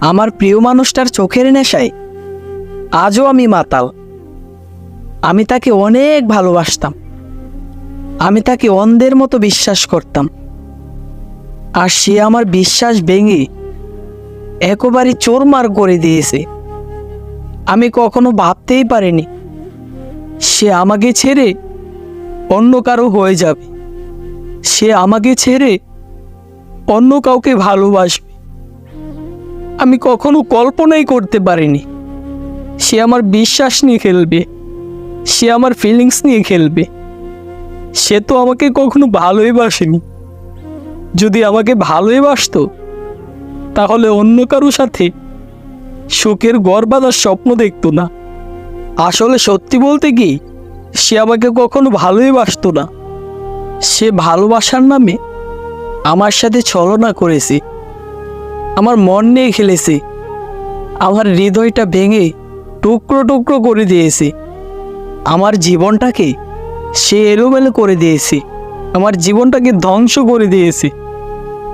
আমার প্রিয় মানুষটার চোখের নেশায় আজও আমি মাতাল। আমি তাকে অনেক ভালোবাসতাম। আমি তাকে অন্ধের মতো বিশ্বাস করতাম। আর সে আমার বিশ্বাস ভেঙে একেবারে চোরমার করে দিয়েছে। আমি কখনো ভাবতেই পারিনি, সে আমাকে ছেড়ে অন্য কারও হয়ে যাবে। সে আমাকে ছেড়ে অন্য কাউকে ভালোবাসবে। আমি কখনো কল্পনাই করতে পারিনি। সে আমার বিশ্বাস নিয়ে খেলবে। সে আমার ফিলিংস নিয়ে খেলবে। সে তো আমাকে কখনো ভালোই বাসেনি। যদি আমাকে ভালোই বাসতো, তাহলে অন্য কারও সাথে সুখের গর্বাদার স্বপ্ন দেখতো না। আসলে সত্যি বলতে কি, সে আমাকে কখনো ভালোই বাসতো না। সে ভালোবাসার নামে আমার সাথে ছলনা করেছে। আমার মন নিয়ে খেলেছে। আমার হৃদয়টা ভেঙে টুকরো টুকরো করে দিয়েছে। আমার জীবনটাকে সে এলোমেলো করে দিয়েছে। আমার জীবনটাকে ধ্বংস করে দিয়েছে।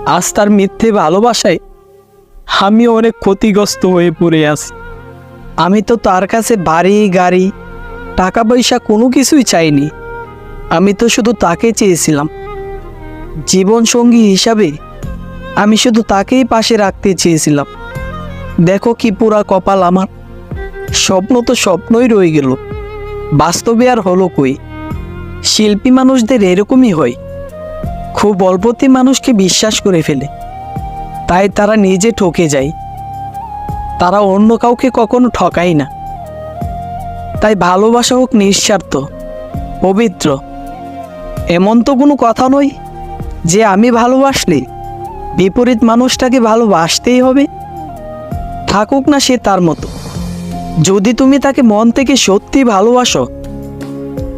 আজ তার মিথ্যে ভালোবাসায় আমি অনেক ক্ষতিগ্রস্ত হয়ে পড়ে আছি। আমি তো তার কাছে বাড়ি, গাড়ি টাকা পয়সা কোনো কিছুই চাইনি। আমি তো শুধু তাকে চেয়েছিলাম। জীবনসঙ্গী হিসাবে আমি শুধু তাকেই পাশে রাখতে চেয়েছিলাম। দেখো কি পুরা কপাল আমার। স্বপ্ন তো স্বপ্নই রয়ে গেল। বাস্তবে আর হলো কই? শিল্পী মানুষদের এরকমই হয়। খুব অল্পতে মানুষকে বিশ্বাস করে ফেলে। তাই তারা নিজে ঠকে যায়। তারা অন্য কাউকে কখনো ঠকায় না। তাই ভালোবাসা হোক নিঃস্বার্থ, পবিত্র। এমন তো কোনো কথা নয় যে আমি ভালোবাসলে বিপরীত মানুষটাকে ভালোবাসতেই হবে। থাকুক না সে তার মতো। যদি তুমি তাকে মন থেকে সত্যি ভালোবাসো,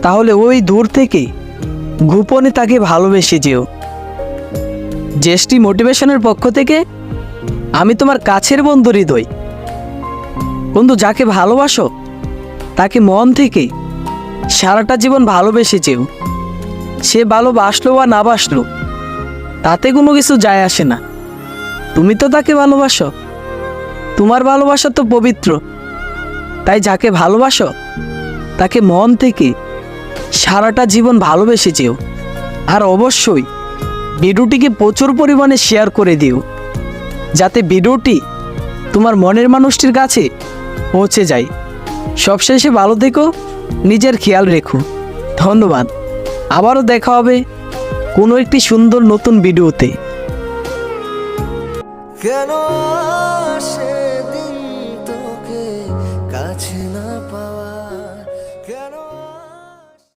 তাহলে ওই দূর থেকে গোপনে তাকে ভালোবেসে যেও। জেস্টি মোটিভেশনের পক্ষ থেকে আমি তোমার কাছের বন্ধু হৃদয়। বন্ধু, যাকে ভালোবাসো, তাকে মন থেকে সারাটা জীবন ভালোবেসে যেও। সে ভালোবাসলো বা না বাসলো তাতে কোনো কিছু যায় আসে না। তুমি তো তাকে ভালোবাসো। তোমার ভালোবাসা তো পবিত্র। তাই যাকে ভালোবাসো, তাকে মন থেকে সারাটা জীবন ভালোবেসে যেও। আর অবশ্যই ভিডিওটিকে প্রচুর পরিমাণে শেয়ার করে দিও, যাতে ভিডিওটি তোমার মনের মানুষটির কাছে পৌঁছে যায়। সবশেষে ভালো থেকো, নিজের খেয়াল রেখো। ধন্যবাদ। আবারও দেখা হবে কোনো একটি সুন্দর নতুন ভিডিওতে। কেন সেদিন তোকে কাছে না?